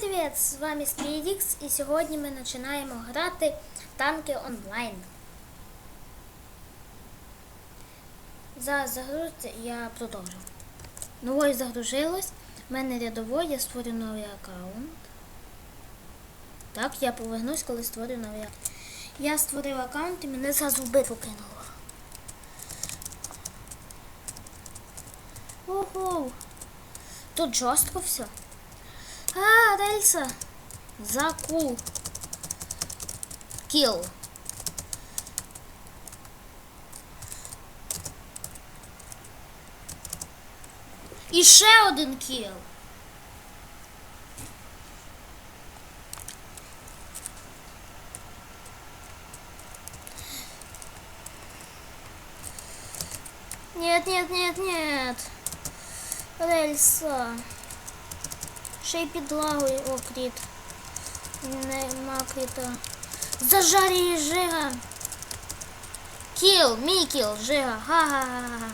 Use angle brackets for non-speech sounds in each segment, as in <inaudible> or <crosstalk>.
привіт! З вами Спідікс і сьогодні ми починаємо грати в танки онлайн. Зараз загрузиться я продовжу. Ну ось загружилось. У мене рядовой, я створю новий аккаунт. Так, я повернусь, коли створю новий аккаунт. Я створив аккаунт і мене зразу в битву кинуло. Ого! Тут жорстко все. А, рельса. Закул. Кіл. І ще один кіл. Нет, нет, нет, нет. Рельса. Ще й підлагою, о, кріт. Нема кріта. Зажарі жига. Кіл, мій кіл, жига. Ха-ха-ха.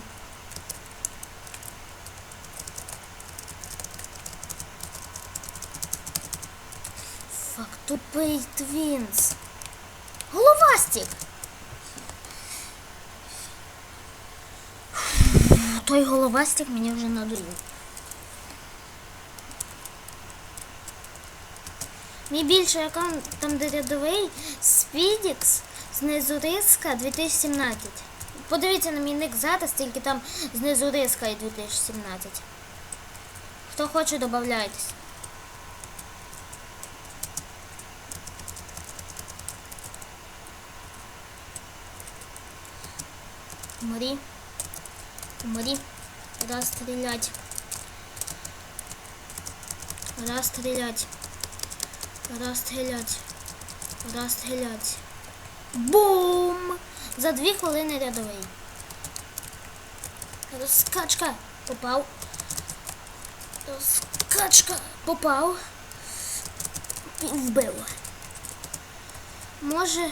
Фак, тупий твінс. Головастик. Той головастик мені вже надурив. Мій більший аккаунт там де рядовий Спідікс знизу риска 2017. Подивіться на мій ник зараз, тільки там знизу риска і 2017. Хто хоче, додавайтесь. Умри. Умри. Расстрелять. Расстрелять. Розстрілять. Розстрілять. Бум! За дві хвилини рядовий. Розкачка. Попав. Розкачка. Попав. І вбив. Може,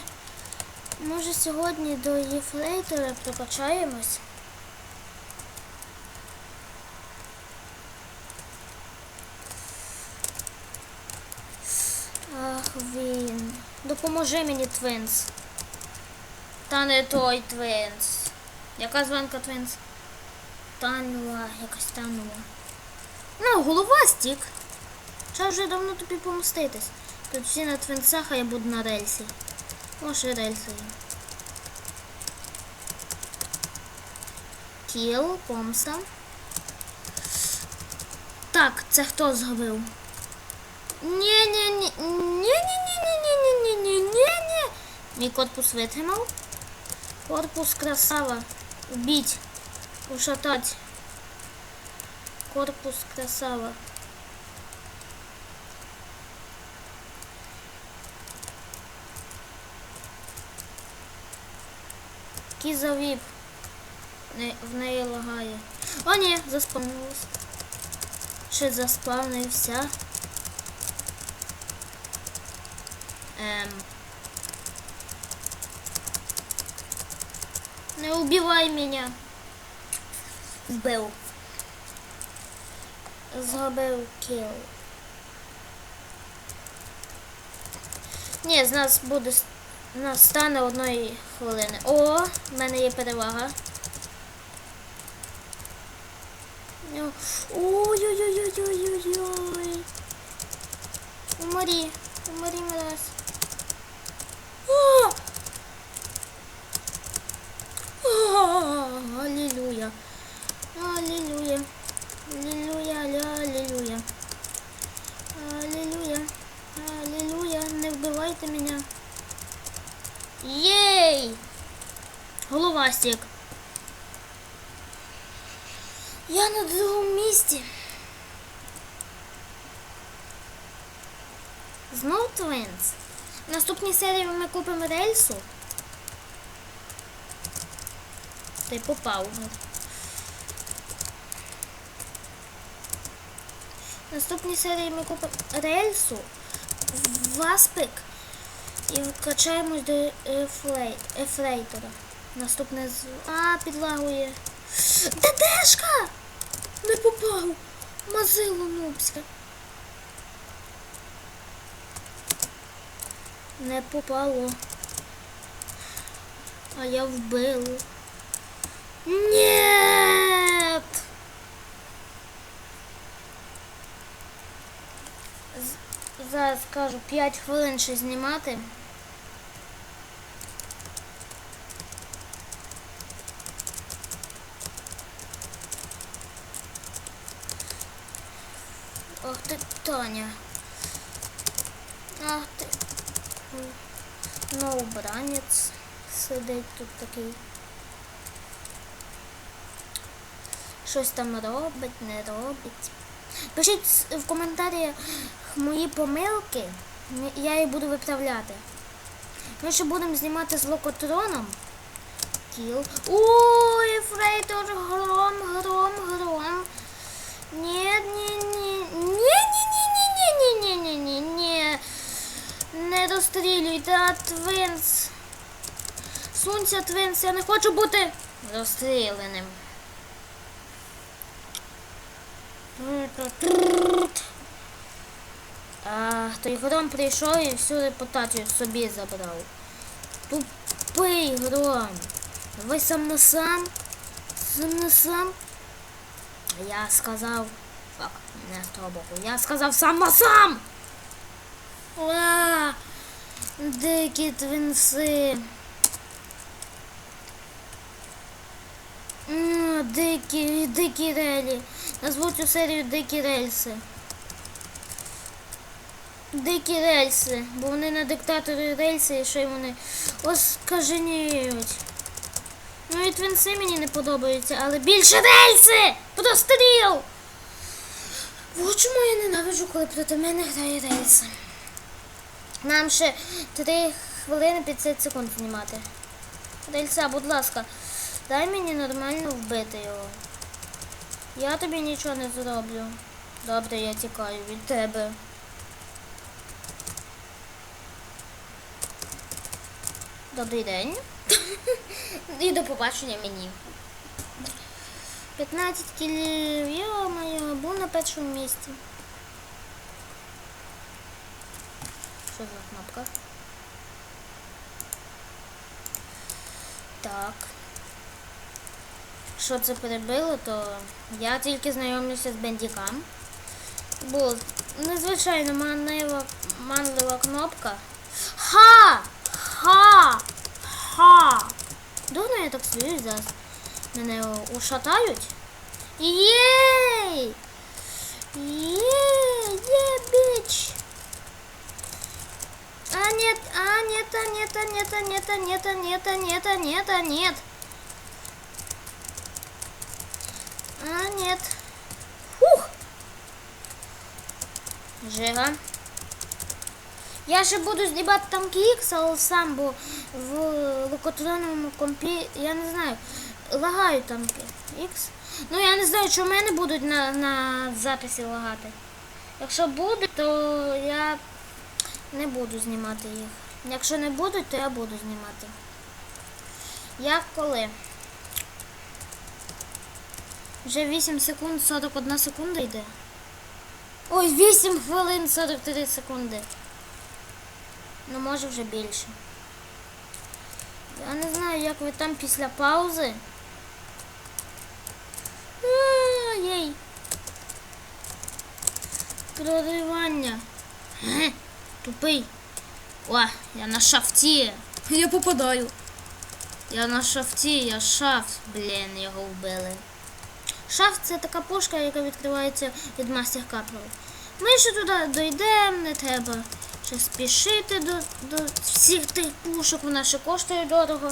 може сьогодні до Єфрейтора прокачаємось? Ах, він. Допоможи мені, Твинс. Та не той Твинс. Яка званка Твинс? Танула, якась танула. Ну, голова стік. Ча вже давно тобі помститись. Тут всі на твинсах, а я буду на рельсі. Може рельси. Кіл, помста. Так, це хто зробив? Ні-ні-ні. Ні-ні-ні-ні-ні-ні-ні-ні. Мій корпус витримав. Корпус красава. Убить. Ушатать. Корпус красава. Кіза віп. Не, в неї лагає. О, ні, заспавнилась. Ще заспавнився. Эм. Не убивай меня. Збив. Зробив кіл. Ні, з нас буде нас стане одної хвилини. О, в мене є перевага. Ну, Ой-ой-ой-ой-ой-ой-ой. Уморі. Уморі раз. О! О, Аллилуйя. Аллилуйя. Аллилуйя, аллилуйя. Аллилуйя. Аллилуйя. Не вбивайте мене. Єй! Головастик. Я на другому місці. Знов Твинс. В наступній серії ми купимо рельсу. Ти попав. В наступній серії ми купимо рельсу, васпик і вкачаємось до ефрейтора. Наступне з. А, підлагує. ДДшка! Не попав! Мазило нубське. Не попало. А я вбила. Нет! Зараз скажу 5 хвилин ще знімати. Ах Таня. Ах ти. Ну, обранець сидить тут такий. Щось там робить, не робить. Пишіть в коментарях мої помилки, я їх буду виправляти. Ми ще будемо знімати з локотроном. Кіл. Ой, Фрейтор, гром, гром, гром. Ні, ні. Не розстрілюйте, Твинс. Сунься, Твинс, я не хочу бути розстріляним. А, той гром прийшов і всю репутацію собі забрав. Тупий гром. Ви сам на сам? Сам на сам? Я сказав. Фак, не з того боку. Я сказав сам на сам! А, дикі твінси. М, Дикі, дикі релі. Назву цю серію Дикі рельси. Дикі рельси, бо вони на диктаторі рельси і ще й вони оскаженіють. Ну і твінси мені не подобаються, але більше рельси! Простріл! От чому я ненавиджу, коли проти мене грає рельси. Нам ще 3 хвилини 50 секунд знімати. Рельса, будь ласка, дай мені нормально вбити його. Я тобі нічого не зроблю. Добре, я тікаю від тебе. Добрий день. <laughs> І до побачення мені. 15 кілів, йо-моє, був на першому місці. За кнопка? Так. Що це перебило, то я тільки знайомлюся з бендікам. Бо незвичайно манлива, манлива кнопка. Ха! Ха! Ха! Дурно я так стою зараз. Мене ушатають. Єй! нет, нет, нет, нет, нет, нет, нет, нет. А, нет. Фух. Живо. Я ще буду здібати там кіксал самбо в локотронному компі. Я не знаю. Лагаю там Ікс. Ну я не знаю, що в мене будуть на на записі лагати. Якщо буде, то я не буду знімати їх. Якщо не будуть, то я буду знімати. Як коли? Вже 8 секунд 41 секунда йде. Ой, 8 хвилин 43 секунди. Ну, може вже більше. Я не знаю, як ви там після паузи. Єй. Проривання. Тупий. О, я на шафті. Я попадаю. Я на шафті, я шафт. Блін, його вбили. Шафт це така пушка, яка відкривається від мастер капрал. Ми ще туди дійдемо, не треба ще спішити до, до всіх тих пушок, вона ще коштує дорого.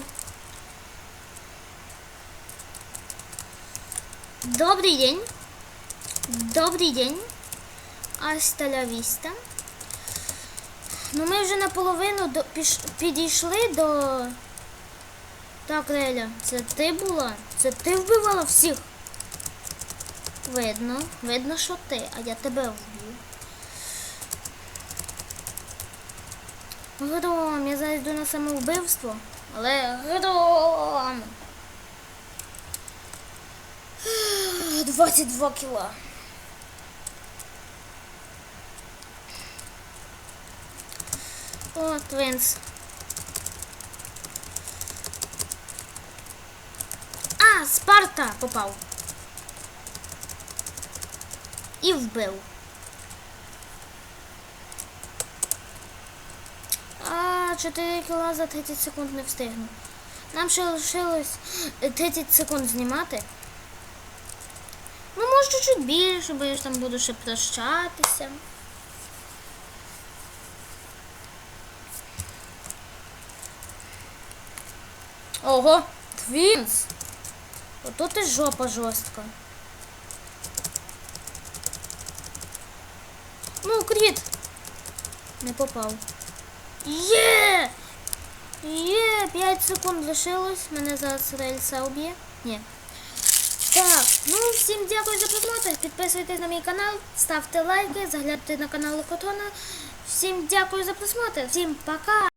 Добрий день. Добрий день. Аста ля віста. Ну ми вже наполовину до, піш, підійшли до. Так, Реля, це ти була? Це ти вбивала всіх? Видно, видно, що ти, а я тебе вб'ю. Гром, я зараз йду на самовбивство, але гром. 22 кіла. О, твинс. А, Спарта попав. І вбив. А, 4 кіла за 30 секунд не встигну. Нам ще лишилось е, 30 секунд знімати. Ну, може, чуть більше, бо я ж там буду ще прощатися. Ого, твінс! Ото ти жопа жорстка. Ну, кріт! Не попав. Є! Є! 5 секунд лишилось. Мене зараз рельса уб'є. Ні. Так, ну всім дякую за просмотр. Підписуйтесь на мій канал, ставте лайки, заглядайте на канал Локотона. Всім дякую за просмотр. Всім пока!